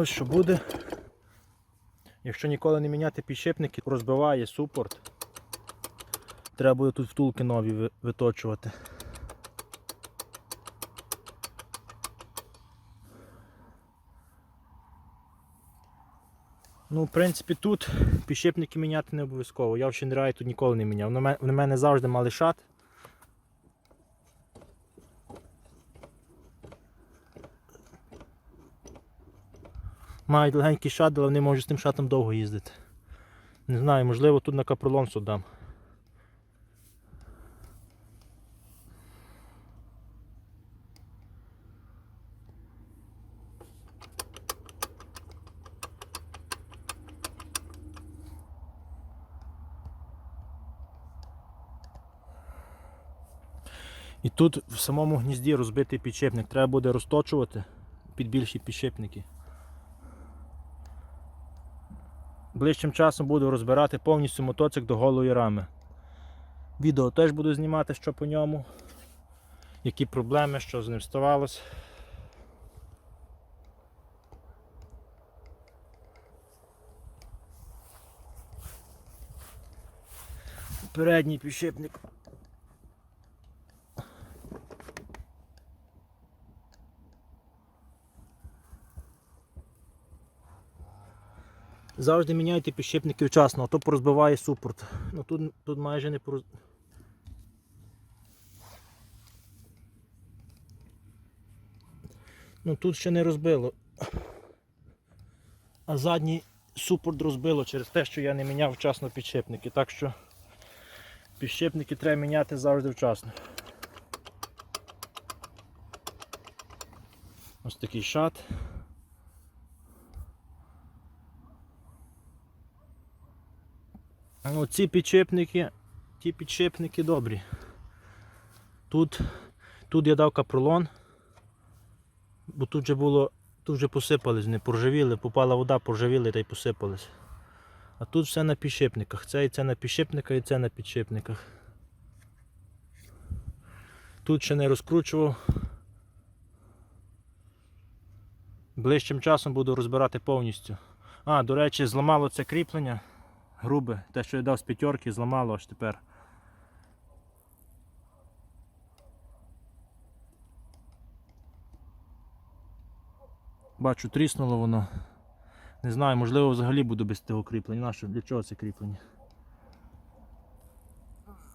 Ось що буде. Якщо ніколи не міняти підшипники, розбиває супорт. Треба буде тут втулки нові виточувати. Ну, в принципі, тут підшипники міняти не обов'язково. Я в Шинрай тут ніколи не міняв. Вони мене завжди мали шат. Мають легенький шат, але вони можуть з тим шатом довго їздити. Не знаю, можливо тут на капролон судам. І тут в самому гнізді розбитий підшипник. Треба буде розточувати під більші підшипники. Ближчим часом буду розбирати повністю мотоцикл до голої рами. Відео теж буду знімати, що по ньому, які проблеми, що з ним ставалось. Передній підшипник. Завжди міняйте підшипники вчасно, а то порозбиває супорт. Ну тут, тут майже не пороз... Ну тут ще не розбило. А задній супорт розбило через те, що я не міняв вчасно підшипники. Так що підшипники треба міняти завжди вчасно. Ось такий шат. Ну, ці ті підшипники добрі. Тут, тут я дав капролон, бо тут вже було, тут вже посипались, не поржавіли, попала вода, поржавіли та й посипались. А тут все на підшипниках. Це і це на підшипниках, і це на підшипниках. Тут ще не розкручував. Ближчим часом буду розбирати повністю. А, до речі, зламало це кріплення грубе, те, що я дав з п'ятерки, зламало аж тепер. Бачу, тріснуло воно. Не знаю, можливо взагалі буду без цього кріплення. Для чого це кріплення?